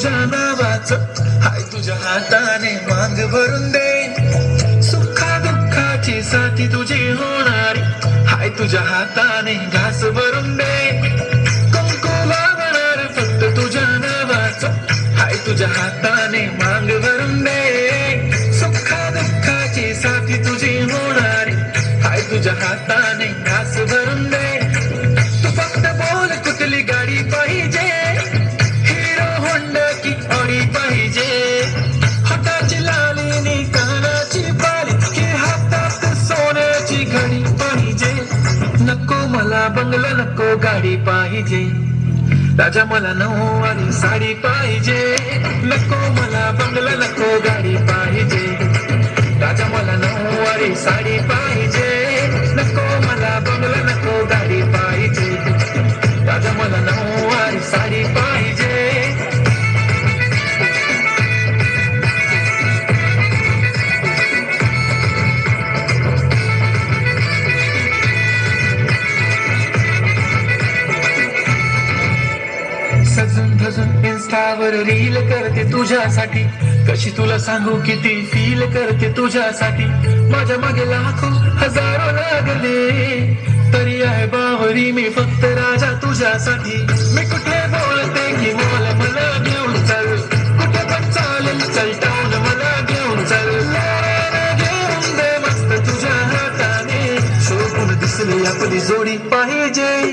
तुझ्या नावाच. हाय तुझ्या हाताने मांग भरून दे सुखा दुःखाची साथी तुझी होणारी. हाय तुझ्या हाताने घास भरून दे कुंकू लावणार फक्त तुझ्या नावाचं. हाय तुझ्या हाताने मांग भरून दे सुखा दुःखाची साथी तुझी होणारी. हाय तुझ्या हाताने घास भरून दे नको मला बंगला नको गाडी पाहिजे. राजा मला नऊवारी साडी पाहिजे. नको मला बंगला नको अजून इन्स्टावर रील करते तुझ्यासाठी. कशी तुला सांगू किती फील करते तुझ्यासाठी? माझ्या मागे लाखो हजारो लागले. तरी आहे बावरी मी फक्त राजा तुझ्यासाठी. मी कुठे बोलते की बोल मला घेऊन चल. कुठे पण चालेल चल टाऊन मला घेऊन चल. घेऊन दे मस्त तुझ्या हाताने. शोभून दिसली आपली जोडी पाहिजे.